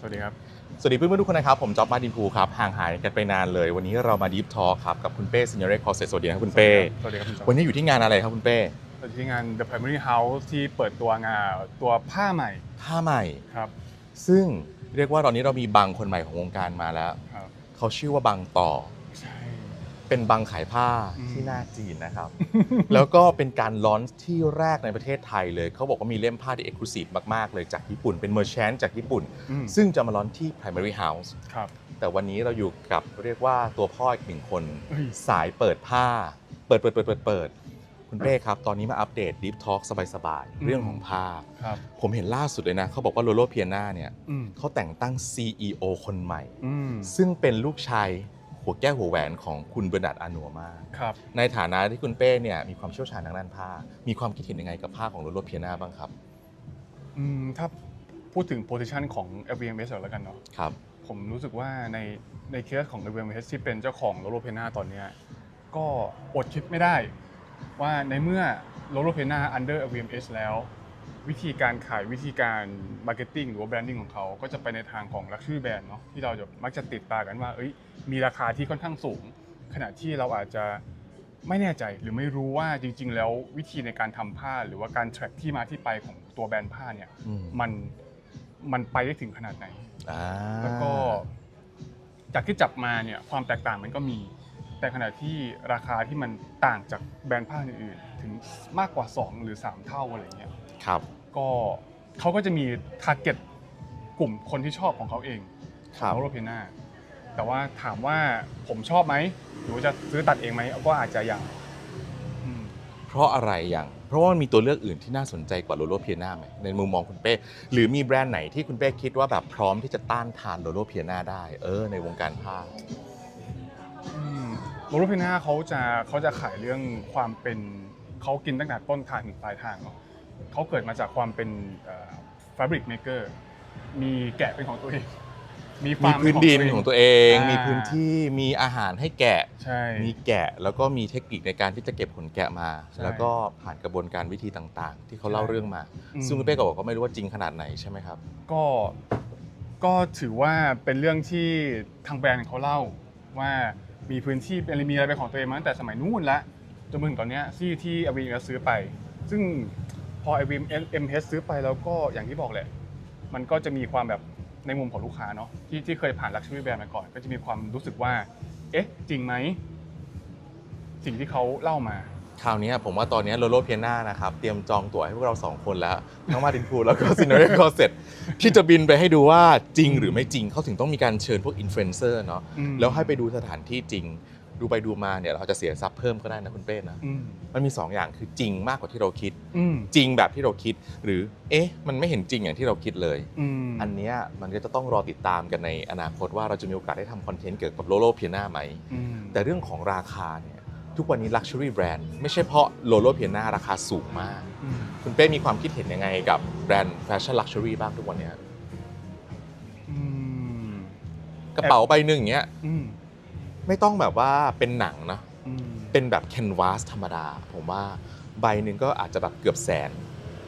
สวัสดีครับ สวัสดีเพื่อนๆทุกคนนะครับ ผมจ๊อบมาดินพูครับ ห่างหายกันไปนานเลย วันนี้เรามาดีฟทอ l k ครับ กับคุณเป้ซินเนเรคอเซสวัสดีนะครับคุณเป้ สวัสดีครับคุณจอวันนี้อยู่ที่งานอะไรครับคุณเป้เราอยู่ที่งาน The Primary House ที่เปิดตัวงานตัวผ้าใหม่ ผ้าใหม่ ครับ ซึ่งเรียกว่าตอนนี้เรามีบังคนใหม่ของวงการมาแล้วครับเขาชื่อว่าบังต่อใช่ เป็นบังขายผ้าอืมที่หน้าจีนนะครับ แล้วก็เป็นการลอนช์ที่แรกในประเทศไทยเลย เขาบอกว่ามีเล่มผ้าที่เอกลูซีฟมาก ๆ เลยจากญี่ปุ่น เป็นเมอร์แชนจากญี่ปุ่นอืมซึ่งจะมาลอนช์ที่ Primary House ครับแต่วันนี้เราอยู่กับเรียกว่าตัวพ่ออีกหนึ่งคนเฮ้ยสายเปิดผ้า เปิดเปิดเปิดเปิดเปิดคุณเป้ครับ ตอนนี้มาอัปเดต Deep Talk สบายๆ เรื่องของผ้าครับผมเห็นล่าสุดเลยนะ เขาบอกว่าโลโลเพียนาเนี่ยอืมเขาแต่งตั้ง CEO คนใหม่อืมซึ่งเป็นลูกชาย หัวแก้วหัวแหวนของคุณเบอร์นาร์ดอานัวมาครับ ในฐานะที่คุณเป้เนี่ยมีความเชี่ยวชาญทางด้านผ้า มีความคิดเห็นยังไงกับผ้าของโลโลเพียนาบ้างครับอืมถ้าพูดถึง position ของ LVMH ก่อนแล้วกันเนาะครับ ผมรู้สึกว่าในในเคสของ LVMH ที่เป็นเจ้าของโลโลเพนาตอนเนี้ยก็อดคิดไม่ได้ ว่าในเมื่อโลโลเพนา under LVMH แล้ว วิธีการขายวิธีการมาร์เก็ตติ้งหรือว่าแบรนดิ้งของเขาก็จะไปในทางของ luxury brand เนาะที่เราจะมักจะติดตากันว่าเอ้ยมีราคาที่ค่อนข้างสูง ขณะที่เราอาจจะไม่แน่ใจหรือไม่รู้ว่าจริง ๆ แล้ววิธีในการทำผ้าหรือว่าการ track ที่มาที่ไปของตัวแบรนด์ผ้าเนี่ยอืมมันมันไปได้ถึงขนาดไหนอ่าแล้วก็จากที่จับมาเนี่ยความแตกต่างมันก็มี แต่ขณะที่ราคาที่มันต่างจากแบรนด์ผ้าอื่นๆถึงมากกว่า 2 หรือ 3 เท่าอะไรเงี้ย ครับ ก็เขาก็จะมีทาร์เก็ตกลุ่มคนที่ชอบของเขาเองครับโรเพนาแต่ว่าถามว่าผมชอบไหมหรือว่าจะซื้อตัดเองไหมก็อาจจะยังอืมเพราะอะไรอย่างเพราะว่ามันมีตัวเลือกอื่นที่น่าสนใจกว่าโลโลเพียนาไหมในมุมมองคุณเป้หรือมีแบรนด์ไหนที่คุณเป้คิดว่าแบบพร้อมที่จะต้านทานโลโลเพียนาได้ เออ ในวงการผ้าโมโรเพนาเขาจะเขาจะขายเรื่องความเป็นเขากินตั้งแต่ต้นทางถึงปลายทางเนาะ เขาเกิดมาจากความเป็นฟาบริกเมเกอร์มีแกะเป็นของตัวเอง มีฟามีร์มพื้นดินของตัวเองอ่ามีมีพื้นที่มีอาหารให้แกะ ใช่ มีแกะแล้วก็มีเทคนิคในการที่จะเก็บขนแกะมา ใช่แล้วก็ผ่านกระบวนการวิธีต่างๆ ที่เขาเล่าใช่เรื่องมา อืม ซึ่งคุณเป้ก็บอกว่าไม่รู้ว่าจริงขนาดไหนใช่ไหมครับ ก็ก็ถือว่าเป็นเรื่องที่ทางแบรนด์เขาเล่าว่ามีพื้นที่เป็นมีอะไรเป็นของตัวเองมาตั้งแต่สมัยนู้นละจนมาถึงตอนเนี้ยที่ที่ a v m ซื้อไป ซึ่ง พอ a v m h ซื้อไปแล้วก็อย่างที่บอกแหละ มันก็จะมีความแบบในมุมของลูกค้าเนาะที่ที่เคยผ่าน luxury brand มาก่อน ก็จะมีความรู้สึกว่า เอ๊ะ จริงไหม สิ่งที่เขาเล่ามา คราวนี้ผมว่าตอนนี้โลโลเพียนานะครับเตรียมจองตั๋วให้พวกเราสองคนแล้ว ทั้งมาดินพูแล้วก็ซินเนอเรคอเซ็ตที่จะบินไปให้ดูว่าจริงหรือไม่จริงเขาถึงต้องมีการเชิญพวกอินฟลูเอนเซอร์เนาะอืมแล้วให้ไปดูสถานที่จริง ดูไปดูมาเนี่ยเราจะเสียทรัพย์เพิ่มก็ได้นะคุณเป้นะอืมมันมี 2 อย่างคือจริงมากกว่าที่เราคิด อืมจริงแบบที่เราคิด หรือเอ๊ะ มันไม่เห็นจริงอย่างที่เราคิดเลย อืมอันเนี้ยมันก็จะต้องรอติดตามกันในอนาคตว่าเราจะมีโอกาสได้ทำคอนเทนต์เกี่ยวกับโลโลเพียนาไหม อืมแต่เรื่องของราคาเนี่ยทุกวันนี้ Luxury Brand ไม่ใช่เพราะโลโลเพียนาราคาสูงมาก อืมคุณเป้มีความคิดเห็นยังไงกับแบรนด์แฟชั่นลักชัวรี่บ้างทุกวันเนี้ยอืมกระเป๋าใบหนึ่งอย่างเงี้ยอืม ไม่ต้องแบบว่าเป็นหนังนะอืมเป็นแบบแคนวาสธรรมดา ผมว่าใบหนึ่งก็อาจจะแบบเกือบแสน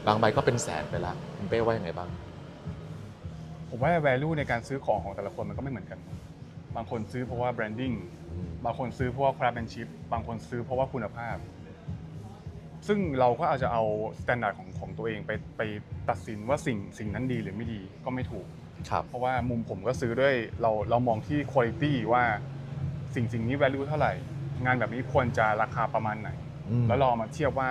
บางใบก็เป็นแสนไปแล้วคุณเป้ว่ายังไงบ้าง ผมว่า value ในการซื้อของของแต่ละคนมันก็ไม่เหมือนกัน บางคนซื้อเพราะว่า branding บางคนซื้อเพราะว่า craftsmanship บางคนซื้อเพราะว่าคุณภาพ ซึ่งเราก็อาจจะเอา standard ของของตัวเองไปไปตัดสินว่าสิ่งสิ่งนั้นดีหรือไม่ดีก็ไม่ถูกครับเพราะว่ามุมผมก็ซื้อด้วยเราเรามองที่ quality ว่า สิ่งสิ่งนี้ value เท่าไหร่ งานแบบนี้ควรจะราคาประมาณไหน อืม แล้วเราเอามาเทียบว่า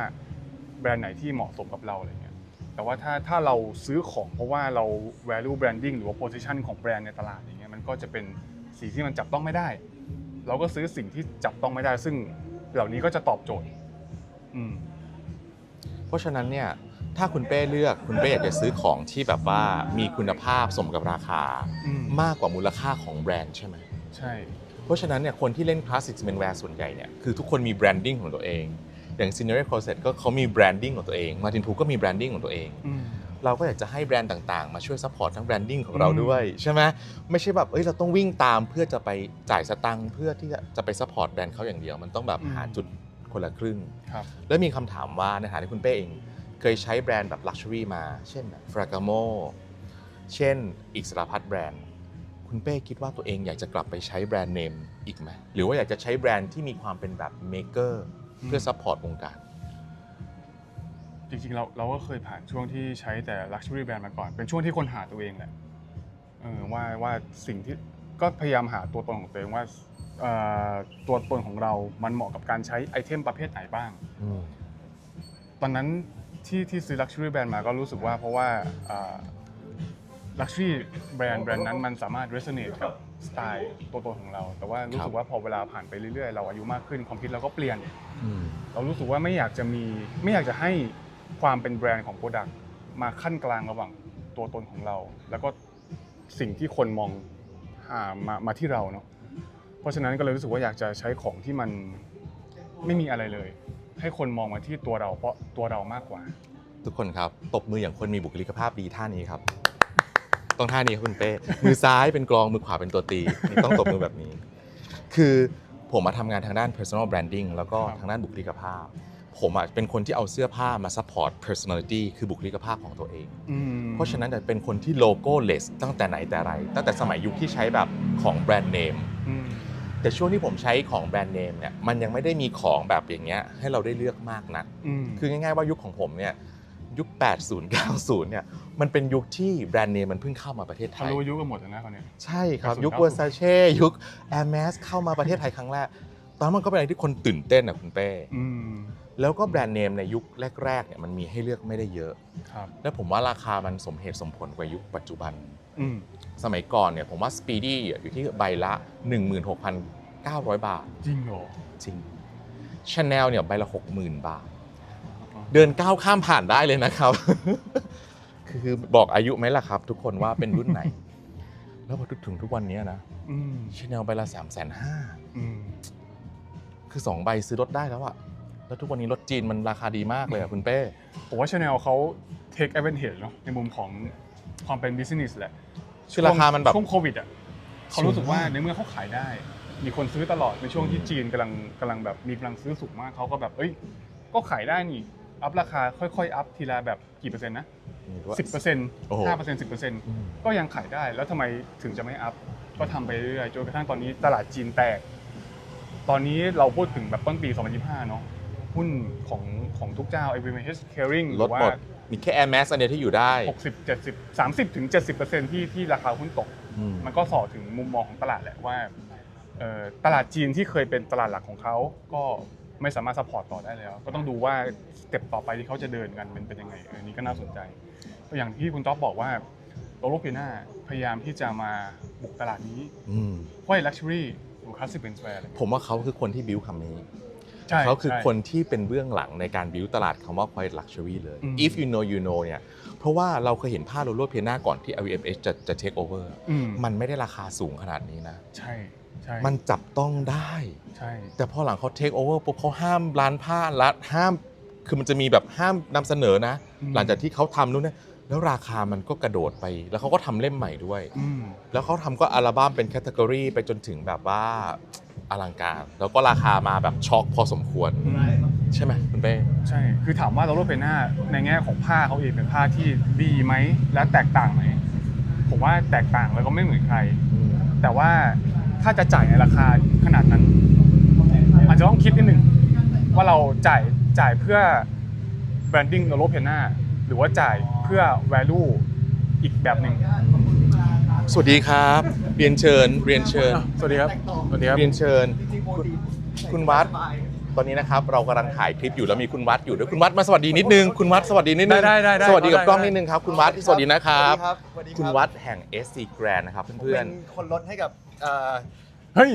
แบรนด์ไหนที่เหมาะสมกับเราอะไรเงี้ยแต่ว่าถ้าถ้าเราซื้อของเพราะว่าเรา value branding หรือว่า position ของแบรนด์ในตลาดอย่างเงี้ยมันก็จะเป็นสิ่งที่มันจับต้องไม่ได้ เราก็ซื้อสิ่งที่จับต้องไม่ได้ ซึ่งเหล่านี้ก็จะตอบโจทย์ อืม เพราะฉะนั้นเนี่ยถ้าคุณเป้เลือกคุณเป้อยากจะซื้อของที่แบบว่ามีคุณภาพสมกับราคา อืมมากกว่ามูลค่าของแบรนด์ใช่ไหมใช่ เพราะฉะนั้นเนี่ยคนที่เล่นคลาสสิกเมนแวร์ส่วนใหญ่เนี่ยคือทุกคนมีแบรนดิ้งของตัวเอง อย่าง s i n e r e Closet ก็เขามีแบรนดิ้งของตัวเองมาตินพูก็มีแบรนดิ้งของตัวเองอืมเราก็อยากจะให้แบรนด์ต่างๆ มาช่วยซัพพอร์ตทั้งแบรนดิ้งของเราอืมด้วยใช่ไหมไม่ใช่แบบเอ้ยเราต้องวิ่งตามเพื่อจะไปจ่ายสตังค์เพื่อที่จะจะไปซัพพอร์ตแบรนด์เขาอย่างเดียว มันต้องแบบหาจุดคนละครึ่งครับแล้วมีคำถามว่าในฐานะที่คุณเป้เอง เคยใช้แบรนด์แบบลักชัวรี่มา เช่นแบบฟรากาโมเช่นอีกสารพัดแบรนด์ คุณเป้คิดว่าตัวเองอยากจะกลับไปใช้แบรนด์เนมอีกไหมหรือว่าอยากจะใช้แบรนด์ที่มีความเป็นแบบเมเกอร์เพื่อซัพพอร์ตวงการจริงๆเราเราก็เคยผ่านช่วงที่ใช้แต่ Luxury Brand มาก่อน เป็นช่วงที่คนหาตัวเองแหละเออว่าว่าสิ่งที่ก็พยายามหาตัวตนของตัวเองว่าเอ่อตัวตนของเรา มันเหมาะกับการใช้ไอเทมประเภทไหนบ้าง ตอนนั้นที่ที่ซื้อ Luxury Brand มาก็รู้สึกว่าเพราะว่า อ่า Luxury Brand แบรนด์นั้นมันสามารถ resonate กับสไตล์ตัวตนของเรา แต่ว่ารู้สึกว่าพอเวลาผ่านไปเรื่อยๆ เราอายุมากขึ้นความคิดเราก็เปลี่ยนเรารู้สึกว่าไม่อยากจะมีไม่อยากจะให้ความเป็นแบรนด์ของโปรดักต์มาขั้นกลางระหว่างตัวตนของเรา แล้วก็สิ่งที่คนมองหามามาที่เราเนาะเพราะฉะนั้นก็เลยรู้สึกว่าอยากจะใช้ของที่มันไม่มีอะไรเลย ให้คนมองมาที่ตัวเราเพราะตัวเรามากกว่า ทุกคนครับ ตบมืออย่างคนมีบุคลิกภาพดีท่านี้ครับ ต้องท่านี้ครับคุณเป้มือซ้ายเป็นกลองมือขวาเป็นตัวตีนี่ต้องตบมือแบบนี้ คือผมมาทำงานทางด้าน personal branding แล้วก็ครับทางด้านบุคลิกภาพ ผมอะเป็นคนที่เอาเสื้อผ้ามา support personality คือบุคลิกภาพของตัวเองอืมเพราะฉะนั้นจะเป็นคนที่โลโก้เลสตั้งแต่ไหนแต่ไร ตั้งแต่สมัยยุคที่ใช้แบบของแบรนด์เนมอืมแต่ช่วงที่ผมใช้ของแบรนด์เนมเนี่ยมันยังไม่ได้มีของแบบอย่างเงี้ยให้เราได้เลือกมากนักอืมคือง่ายๆว่ายุคของผมเนี่ย ยุค 80 90 เนี่ย มันเป็นยุคที่แบรนด์เนมมันเพิ่งเข้ามาประเทศไทเขาย รู้อายุกันหมดแล้วนะเขาวเนี่ยใช่ครับ80ยุค90 เวอร์ซาเช่ยุค Air m a s เข้ามาประเทศไทยครั้งแรก ตอนนั้นมันก็เป็นอะไรที่คนตื่นเต้นอะคุณเป้ อืมแล้วก็แบรนด์เนมในยุคแรกๆเนี่ยมันมีให้เลือกไม่ได้เยอะ ครับและผมว่าราคามันสมเหตุสมผลกว่ายุคปัจจุบัน อืมสมัยก่อนเนี่ยผมว่า Speedy อะอยู่ที่ใบละ 16,900 บาท จริงเหรอจริง Chanel เนี่ยใบละ 60,000 บาท เดินก้าวข้ามผ่านได้เลยนะครับ คือบอกอายุไหมล่ะครับ ทุกคนว่าเป็นรุ่นไหน แล้วพอถึงทุกวันนี้นะอืมชาแนลใบละสามแสนห้าอืมคือ2ใบซื้อรถได้แล้วอะแล้วทุกวันนี้รถจีนมันราคาดีมากเลยอะคุณเป้ผมว่าชาแนลเขา take advantage เนาะในมุมของความเป็น business แหละคือราคามันแบบช่วงโควิดอะเขารู้สึกว่าในเมื่อเขาขายได้ มีคนซื้อตลอดในช่วงที่จีนกำลังกำลังแบบมีกำลังซื้อสูงมากเขาก็แบบเอ้ย ก็ขายได้นี่ อัพราคาค่อยๆอัพทีละแบบกี่เปอร์เซ็นต์นะสิบเปอร์เซ็นต์โอ้โหห้าเปอร์เซ็นต์สิบเปอร์เซ็นต์อืมก็ยังขายได้แล้วทำไมถึงจะไม่อัพก็ทำไปเรื่อยๆจนกระทั่งตอนนี้ตลาดจีนแตก ตอนนี้เราพูดถึงแบบต้นปี 2025 เนาะหุ้นของของทุกเจ้า AVMH Caring หลรืดอว่าหมดมีแค่ Air Max อันเดียวที่อยู่ได้ 60 70 30ถึง70 ที่ที่ราคาหุ้นตกอืมมันก็สอถึงมุมมองของตลาดแหละว่าเอ่อตลาดจีนที่เคยเป็นตลาดหลักของเขาก็ ไม่สามารถสปอร์ตต่อได้แล้ว ก็ต้องดูว่าสเต็ปต่อไปที่เขาจะเดินกันมันเป็นยังไงเออนี่ก็น่าสนใจตัวอย่างที่คุณต๊อบบอกว่าโลโลเปียนาพยายามที่จะมาบุกตลาดนี้อืมเพราะลักชัวรี่หรือคลาสสิกเป็นแวร์เลยผมว่าเขาคือคนที่บิวคำนี้ ใช่เขาคือใช่ คนที่เป็นเบื้องหลังในการบิวตลาดคำว่า quiet luxury เลย อืม if you know you know เนี่ยเพราะว่าเราเคยเห็นผ้าโรโลเพียนาก่อนที่ LVMH จะจะ take over อืมมันไม่ได้ราคาสูงขนาดนี้นะ ใช่ใช่มันจับต้องได้ ใช่ แต่พอหลังเขา take over ปุ๊บเขาห้ามร้านผ้ารัดห้าม คือมันจะมีแบบห้ามนำเสนอนะ อืม หลังจากที่เขาทำนู่นเนี่ยแล้วราคามันก็กระโดดไป แล้วเขาก็ทำเล่มใหม่ด้วย อืม แล้วเขาทำก็อัลบั้มเป็นแคตตากรีไปจนถึงแบบว่า อลังการ แล้วก็ราคามาแบบช็อกพอสมควร ใช่ไหมคุณเป้ใช่ คือถามว่าโลโลเพน่าในแง่ของผ้าเขาเองเป็นผ้าที่ดีไหม และแตกต่างไหม ผมว่าแตกต่างแล้วก็ไม่เหมือนใคร แต่ว่าถ้าจะจ่ายในราคาขนาดนั้น อาจจะต้องคิดนิดนึงว่าเราจ่ายจ่ายเพื่อ branding โลโลเพน่าหรือว่าจ่ายเพื่อ value อีกแบบหนึ่ง สวัสดีครับ เรียนเชิญ เรียนเชิญ สวัสดีครับ สวัสดีครับ เรียนเชิญคุณคุณวัด ตอนนี้นะครับเรากำลังถ่ายคลิปอยู่แล้วมีคุณวัดอยู่ด้วยคุณวัดมาสวัสดีนิดนึง คุณวัดสวัสดีนิดนึง ได้ได้ได้สวัสดีกับได้กล้องได้นิดนึงครับ คุณวัด สวัสดีนะครับสวัสดีครับคุณวัดแห่ง SC Grand นะครับผมเพื่อเป็นนคนลดให้กับเอ่อเฮ้ย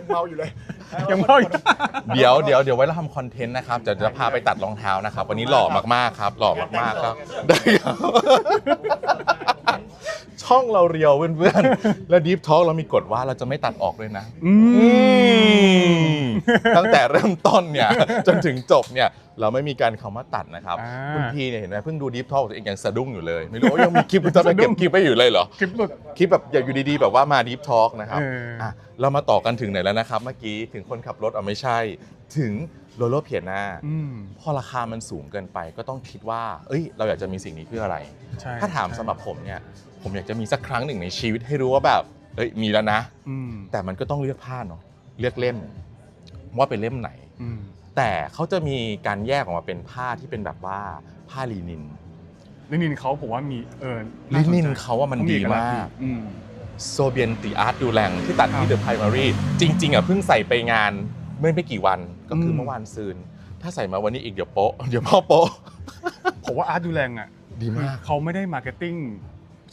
ยังเมาอยู่เลยยังเมาอยู่ๆเดี๋ยวเดี๋ยวเดี๋ยวไว้เราทำคอนเทนต์นะครับเดี๋ยวจะพาไปตัดรองเท้านะครับ วันนี้หล่อมากๆครับ หล่อมากๆครับได้ครับ ช่องเราเรียวเพื่อนๆ และดีฟทอ l k เรามีกฎว่าเราจะไม่ตัดออกด้วยนะ อืมมตั้งแต่เริ่มต้นเนี่ย จนถึงจบเนี่ย เราไม่มีการคำว่าตัดนะครับ อ่า คุณพีเนี่ยเห็นไหมเพิ่งดูดีฟทอ l k ตัวเองยังสะดุ้งอยู่เลย ไม่รู้ว่ายังมีคลิปคุณจะไปเก็บคลิปไว้อยู่เลยเหรอ คลิปหลุด คลิปแบบอย่าอยู่ดีๆ แบบว่ามาดีฟทอ l k นะครับเอออ่อะเรามาต่อกันถึงไหนแล้วนะครับ เมื่อกี้ถึงคนขับรถเอาไม่ใช่ ถึง โลโลเพียนาอืม พอราคามันสูงเกินไปก็ต้องคิดว่า เอ้ย เราอยากจะมีสิ่งนี้เพื่ออะไร ใช่ถ้าถามใช่สำหรับผมเนี่ย ผมอยากจะมีสักครั้งหนึ่งในชีวิตให้รู้ว่าแบบ เอ้ย มีแล้วนะ อืมแต่มันก็ต้องเลือกผ้าเนาะ เลือกเล่ม ว่าเป็นเล่มไหน อืมแต่เขาจะมีการแยกออกมาเป็นผ้าที่เป็นแบบว่าผ้าลีนิน ลินินเขาผมว่ามีเออลิาสใจนินเขาว่ามันเขดีเอกลัษณ์มาก อืม โซเบียนติอาร์ตดูแลงที่ตัดครัที่บเดอะไพรมารีจริงๆอะเพิ่งใส่ไปงาน เมื่อไม่กี่วันก็คืออมเมื่อวานซืน ถ้าใส่มาวันนี้อีกเดี๋ยวโป๊ะเดี๋ยวพ่อโป๊ะผมว่าอาร์ตดูแลงอะดีมากเขาไม่ได้มาร์เก็ตติ้ง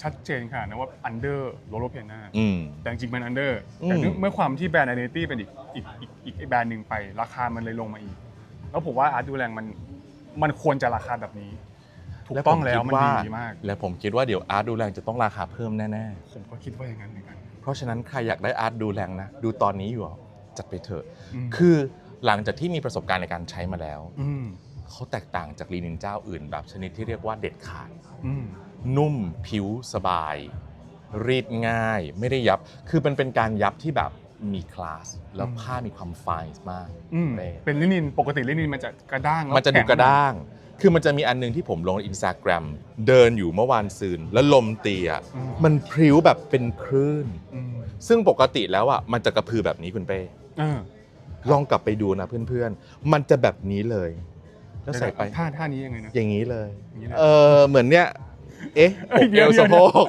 ชัดเจนขนาดนั้นว่าอันเดอร์โลโลเพียนาอืมแต่จริงๆมันอันเดอร์อืมแต่เนื่องเมื่อความที่แบรนด์ identity เป็นอีกอีกอีกอีกอีกแบรนด์หนึ่งไป ราคามันเลยลงมาอีก แล้วผมว่าอาร์ตดูแลงมันมันควรจะราคาแบบนี้ถูกต้องแล้วมันดีมาก และผมคิดว่าเดี๋ยวอาร์ตดูแลงจะต้องราคาเพิ่มแน่ผมก็คิดว่าอย่างนั้นเหมือนกันๆเพราะฉะนั้นใครอยากได้อาร์ตดูแลงนะดูตอนนี้อยู่อะ จัดไปเถอะมคือหลังจากที่มีประสบการณ์ในการใช้มาแล้วมเขาแตกต่างจากลีนินเจ้าอื่น แบบชนิดที่เรียกว่าเด็ดขาดอืมนุ่มผิวสบาย รีดง่าย ไม่ได้ยับ คือมันเป็นการยับที่แบบมีคลาสแล้วผ้ามีความไฟน์มากอืมเป้เป็นลินินปกติลินินมันจะกระด้างแล้วมันจะดูแข็งกระด้าง คือมันจะมีอันหนึงที่ผมลงในอินสตาแกรมเดินอยู่เมื่อวานซืนแล้วลมตีอะอืมมันพริ้วแบบเป็นคลื่นอืม ซึ่งปกติแล้วอะมันจะกระพือแบบนี้คุณเป้เออลองกลับไปดูนะเพื่อนๆ มันจะแบบนี้เลย แล้วใส่ไปท่าท่านี้ยังไงนะ อย่างนี้เลยอย่างนี้เลยเออเหมือนเนี้ยเอ๊ะเอ้อยกเดี๋เอยววเดี๋ยวสะโพก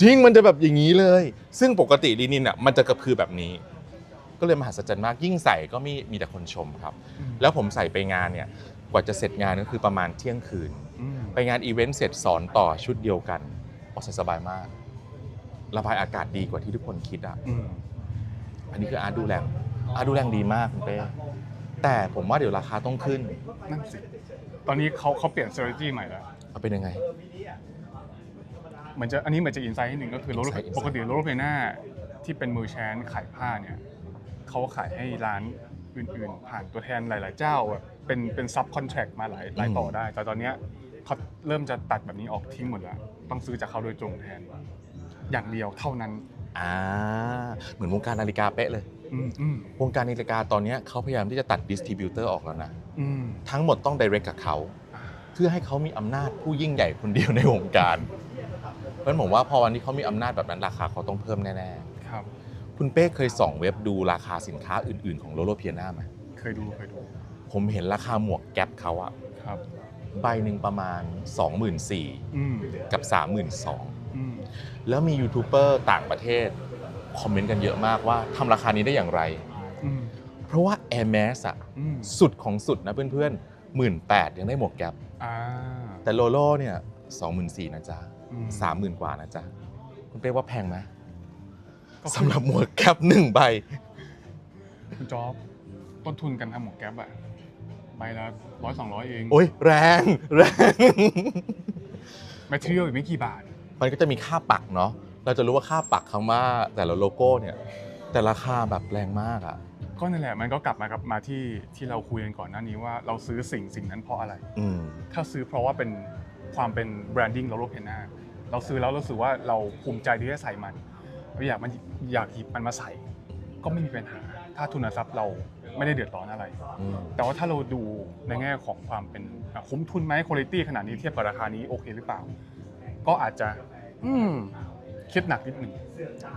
จริงมันจะแบบอย่างนี้เลย ซึ่งปกติลินินอะมันจะกระพือแบบนี้ ก็เลยมหัศจรรย์มากยิ่งใส่ก็มีมีแต่คนชมครับ แล้วผมใส่ไปงานเนี่ยกว่าจะเสร็จงานก็คือประมาณเที่ยงคืนอืมไปงานอีเวนต์เสร็จสอนต่อชุดเดียวกันออกใส่สบายมาก ระบายอากาศดีกว่าที่ทุกคนคิดอะอืมอันนี้คืออาร์ตดูแลงอาร์ตดูแลงดีมากคุณเป้แต่ผมว่าเดี๋ยวราคาต้องขึ้นนั่นสิ ตอนนี้เขาเขาเปลี่ยน strategy ใหม่แล้วเอาเป็นยังไง เหมือนจะอันนี้เหมือนจะอินไซต์นิดนึงก็คือโร Insight Insight ปกติโรโรเพน่าที่เป็นมือแชนขายผ้าเนี่ยเขาขายให้ร้านอื่นๆ ผ่านตัวแทนหลาย ๆ เจ้าแบบเป็นเป็นซับคอนแทรคมาหลายหลายต่อได้ แต่ตอนเนี้ยเขาเริ่มจะตัดแบบนี้ออกทิ้งหมดแล้ว ต้องซื้อจากเขาโดยตรงแทน อย่างเดียวเท่านั้นอ่าเหมือนวงการนาฬิกาเป๊ะเลย อืมอืมวงการนาฬิกาตอนเนี้ยเขาพยายามที่จะตัดดิสติบิวเตอร์ออกแล้วนะ อืม ทั้งหมดต้อง direct กับเขา เพื่อให้เขามีอำนาจผู้ยิ่งใหญ่คนเดียวในวงการ เพราะฉะนั้นผมว่าพอวันที่เขามีอำนาจแบบนั้นราคาเขาต้องเพิ่มแน่ครับ ๆ คุณเป้เคยส่องเว็บดูราคาสินค้าอื่นๆของโลโลเพียนาไหมเคยดูเคยดูผมเห็นราคาหมวกแก๊ปเขาอะครับ ใบหนึ่งประมาณ 24,000 อืมกับ 32,000อืม แล้วมียูทูบเบอร์ต่างประเทศคอมเมนต์กันเยอะมากว่าทำราคานี้ได้อย่างไรอืมเพราะว่า Air Max อะอืมสุดของสุดนะเพื่อนๆหมื่นแปดยังได้หมวกแก๊ปอ่าแต่โลโล่เนี่ยสองหมื่นสี่นะจ๊ะอืมสามหมื่นกว่านะจ๊ะ คุณเป้ว่าแพงไหมก็คือสำหรับหมวกแก๊ปหนึ่งใบ คุณจ๊อบต้นทุนการทำหมวกแก๊ปอะใบละร้อยสองร้อยเอง โอ้ยแรง แรงแมทเทียลอีกไม่กี่บาท มันก็จะมีค่าปักเนาะเราจะรู้ว่าค่าปักคำว่าแต่ละโลโก้เนี่ยแต่ราคาแบบแรงมากอะก็นั่นแหละมันก็กลับมากับมาที่ที่เราคุยกันก่อนหน้านี้ว่าเราซื้อสิ่งสิ่งนั้นเพราะอะไร อืมถ้าซื้อเพราะว่าเป็นความเป็นแบรนดิ้งโลโลเพนาเราซื้อแล้วเรารู้สึกว่าเราภูมิใจที่จะใส่มันเราอยากมันอยากหยิบมันมาใส่ ก็ไม่มีปัญหา ถ้าทุนทรัพย์เราไม่ได้เดือดร้อนอะไร อืมแต่ว่าถ้าเราดูในแง่ของความเป็นอะคุ้มทุนไหมคุณภาพขนาดนี้เทียบกับราคานี้โอเคหรือเปล่า ก็อาจจะ อืมคิดหนักนิดหนึ่ง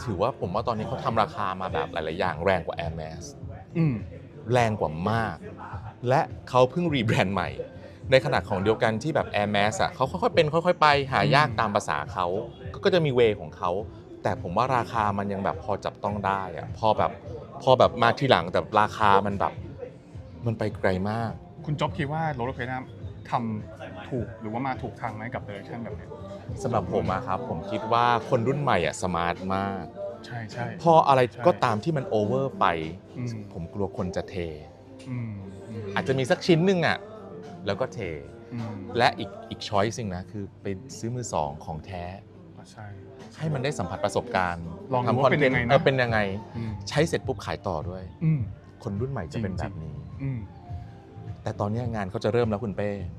ถือว่าผมว่าตอนนี้เขาทำราคามาแบบหลาย ๆ อย่างแรงกว่า Air Max อืมแรงกว่ามาก และเขาเพิ่งรีแบรนด์ใหม่ ในขณะของเดียวกันที่แบบ Air Max อะเขาค่อย ๆ เป็น ค่อย ๆ ไปหายากตามภาษาเขาก็จะมีเวของเขา แต่ผมว่าราคามันยังแบบพอจับต้องได้อะพอแบบพอแบบมาที่หลังแต่ราคามันแบบ มันไปไกลมาก คุณจ๊อบคิดว่าโรลเพนา ทำถูกหรือว่ามาถูกทางไหมกับเดเรคชั่นแบบเนี้ยสำหรับผมอะครับผมคิดว่าคนรุ่นใหม่อะสมาร์ทมาก ใช่ใช่พออะไรใช่ก็ตามที่มันโอเวอร์ไป อืมผมกลัวคนจะเท อืมมอาจจะมีสักชิ้นหนึ่งอะแล้วก็เท อืมและอีกอีกช้อยสิ่งนะคือไปซื้อมือสองของแท้ ใช่ ให้มันได้สัมผัสประสบการณ์ลองดูทำว่าเป็นยังไงนะ เออเป็นยังไง อืมใช้เสร็จปุ๊บขายต่อด้วย อืม คนรุ่นใหม่จะเป็นจริแบงๆบนี้ อืมแต่ตอนนี้งานเขาจะเริ่มแล้วคุณเป้อืม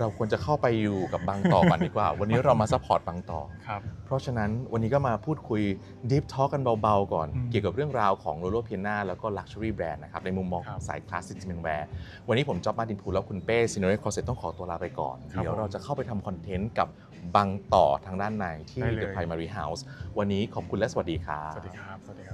เราควรจะเข้าไปอยู่กับบางต่อกันดีกว่า วันนี้เรามาซัพพอร์ตบางต่อ ครับ เพราะฉะนั้นวันนี้ก็มาพูดคุย Deep Talk กันเบา ๆ ก่อน อืมเกี่ยวกับเรื่องราวของโลโลเพียนาแล้วก็ Luxury Brand นะครับ ในมุมมองครับสายคลาสสิกจิมเมนแวร์วันนี้ผมจอบมาดินพูแล้วคุณเป้ซินโนเรคอเซ็ตต้องขอตัวลาไปก่อน ครับเดี๋ยวผมเราจะเข้าไปทำคอนเทนต์กับบางต่อทางด้านในที่ได้เลย The Primary House วันนี้ขอบคุณและสวัสดีครับ สวัสดีครับ สวัสดีครับ